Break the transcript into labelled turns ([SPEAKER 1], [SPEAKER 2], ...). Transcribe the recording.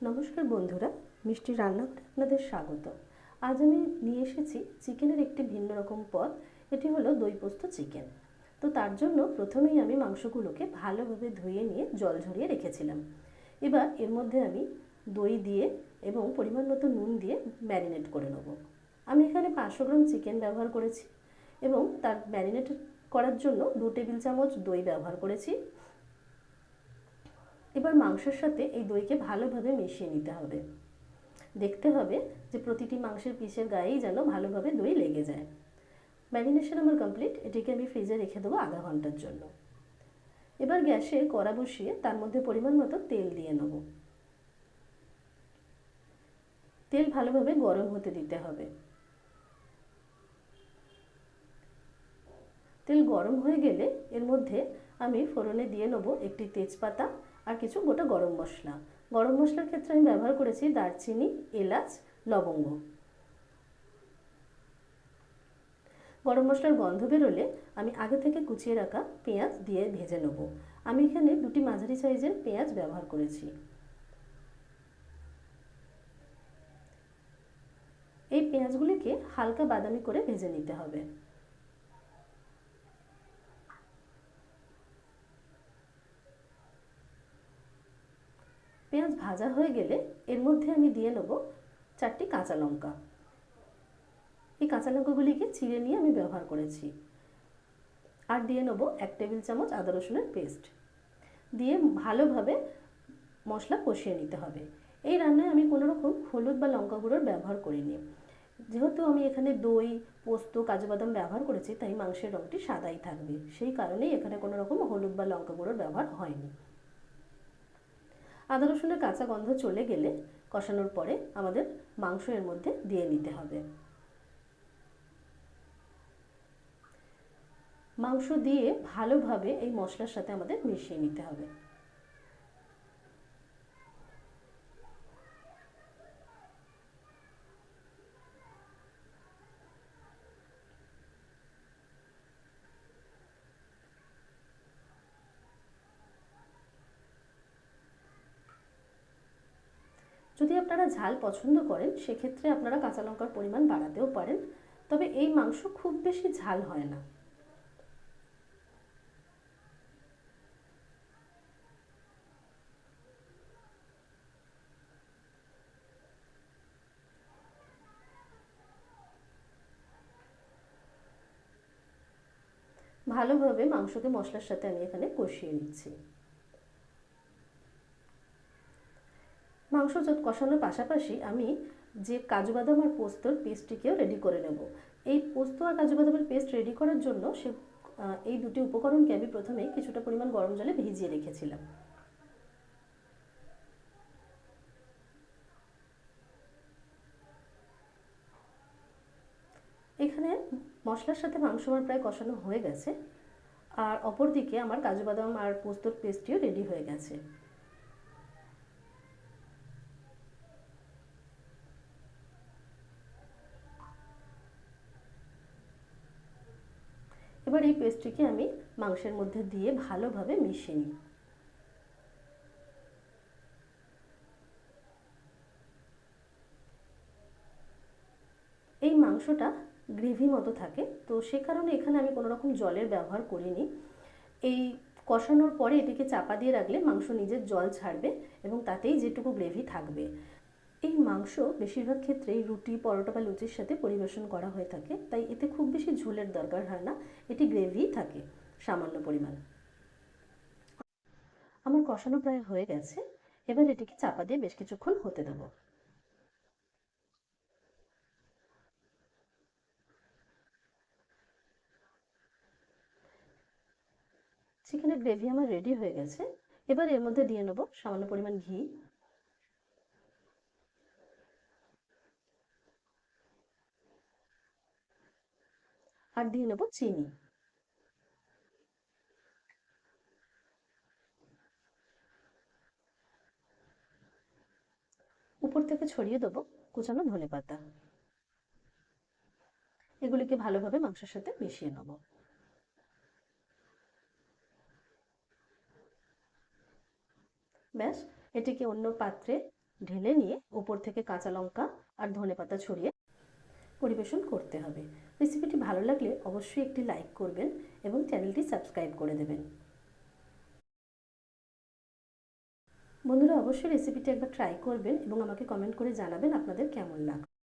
[SPEAKER 1] নমস্কার বন্ধুরা, মিষ্টি রান্নাঘরে আপনাদের স্বাগত। আজ আমি নিয়ে এসেছি চিকেনের একটি ভিন্ন রকম পদ, এটি হলো দই পোস্ত চিকেন। তো তার জন্য প্রথমেই আমি মাংসগুলোকে ভালোভাবে ধুয়ে নিয়ে জল ঝরিয়ে রেখেছিলাম। এবার এর মধ্যে আমি দই দিয়ে এবং পরিমাণ মতো নুন দিয়ে ম্যারিনেট করে নেব। আমি এখানে পাঁচশো গ্রাম চিকেন ব্যবহার করেছি এবং তার ম্যারিনেট করার জন্য দু টেবিল চামচ দই ব্যবহার করেছি। এবার মাংসের সাথে এই দইকে ভালোভাবে মিশিয়ে নিতে হবে। দেখতে হবে যে প্রতিটি মাংসের পিসের গায়েই যেন ভালোভাবে দই লেগে যায়। ম্যারিনেশন আমার কমপ্লিট এটিকে আমি ফ্রিজে রেখে দেবো আধা ঘণ্টার জন্য। এবার গ্যাসে কড়া বসিয়ে তার মধ্যে পরিমাণ মতো তেল দিয়ে নেব। তেল ভালোভাবে গরম হতে দিতে হবে। তেল গরম হয়ে গেলে এর মধ্যে আমি ফোড়নে দিয়ে নেব একটি তেজপাতা আর কিছু গোটা গরম মশলা। গরম মশলার ক্ষেত্রে আমি ব্যবহার করেছি দারচিনি, এলাচ, লবঙ্গ। গরম মশলার গন্ধ বেরোলে আমি আগে থেকে কুচিয়ে রাখা পেঁয়াজ দিয়ে ভেজে নেব। আমি এখানে দুটি মাঝারি সাইজের পেঁয়াজ ব্যবহার করেছি। এই পেঁয়াজগুলিকে হালকা বাদামি করে ভেজে নিতে হবে। পেঁয়াজ ভাজা হয়ে গেলে এর মধ্যে আমি দিয়ে নেব চারটি কাঁচা লঙ্কা। এই কাঁচা লঙ্কাগুলিকে চিড়ে নিয়ে আমি ব্যবহার করেছি। আর দিয়ে নেব এক টেবিল চামচ আদা রসুনের পেস্ট। দিয়ে ভালোভাবে মশলা কষিয়ে নিতে হবে। এই রান্নায় আমি কোনো রকম হলুদ বা লঙ্কা গুঁড়োর ব্যবহার করিনি। যেহেতু আমি এখানে দই, পোস্ত, কাজু বাদাম ব্যবহার করেছি, তাই মাংসের রঙটি সাদাই থাকবে। সেই কারণেই এখানে কোনো রকম হলুদ বা লঙ্কা গুঁড়োর ব্যবহার হয়নি। আদা রসুনের কাঁচা গন্ধ চলে গেলে কষানোর পরে আমাদের মাংস এর মধ্যে দিয়ে নিতে হবে। মাংস দিয়ে ভালোভাবে এই মশলার সাথে আমাদের মিশিয়ে নিতে হবে। যদি আপনারা ঝাল পছন্দ করেন, সেক্ষেত্রে আপনারা কাঁচা লঙ্কার পরিমাণ বাড়াতেও পারেন। তবে এই মাংস খুব বেশি ঝাল হয় না। ভালোভাবে মাংসকে মশলার সাথে আমি এখানে কষিয়ে নিচ্ছি। মাংস যত কষানোর পাশাপাশি আমি যে কাজু বাদাম আর পোস্তর পেস্টটিকেও রেডি করে নেব। এই পোস্ত আর কাজু বাদামের পেস্ট রেডি করার জন্য সে এই দুটি উপকরণকে আমি প্রথমে কিছুটা পরিমাণ গরম জলে ভিজিয়ে রেখেছিলাম। এখানে মশলার সাথে মাংস আমার প্রায় কষানো হয়ে গেছে, আর অপরদিকে আমার কাজু বাদাম আর পোস্তর পেস্টটিও রেডি হয়ে গেছে। এবার এই পেস্টটিকে আমি মাংসের মধ্যে দিয়ে ভালোভাবে মিশিয়ে নিই। এই মাংসটা গ্রেভি মতো থাকে, তো সে কারণে এখানে আমি কোনো রকম জলের ব্যবহার করিনি। এই কষানোর পরে এটিকে চাপা দিয়ে রাখলে মাংস নিজের জল ছাড়বে এবং তাতেই যেটুকু গ্রেভি থাকবে। এই মাংস বেশিরভাগ ক্ষেত্রেই রুটি, পরোটা বা লুচির সাথে পরিবেশন করা হয়ে থাকে। তাই এতে খুব বেশি ঝোলের দরকার হয় না। এটি গ্রেভিই থাকে, সামান্য পরিমাণ। আমার কষানো প্রায় হয়ে গেছে। এবার এটিকে চাপা দিয়ে বেশ কিছুক্ষণ হতে দেবো। চিকেনের গ্রেভি আমার রেডি হয়ে গেছে, এবার এর মধ্যে দিয়ে নেব সামান্য পরিমাণ ঘি। আর দিয়ে নেব চিনি। উপর থেকে ছড়িয়ে দেবো কুচানো ধনে পাতা। এগুলিকে ভালোভাবে মাংসের সাথে মিশিয়ে নেব। ব্যাস, এটিকে অন্য পাত্রে ঢেলে নিয়ে উপর থেকে কাঁচা লঙ্কা আর ধনেপাতা ছড়িয়ে পরিবেশন করতে হবে। রেসিপিটি ভালো লাগলে অবশ্যই একটি লাইক করবেন এবং চ্যানেলটি সাবস্ক্রাইব করে দেবেন। বন্ধুরা, অবশ্যই রেসিপিটি একবার ট্রাই করবেন এবং আমাকে কমেন্ট করে জানাবেন আপনাদের কেমন লাগবে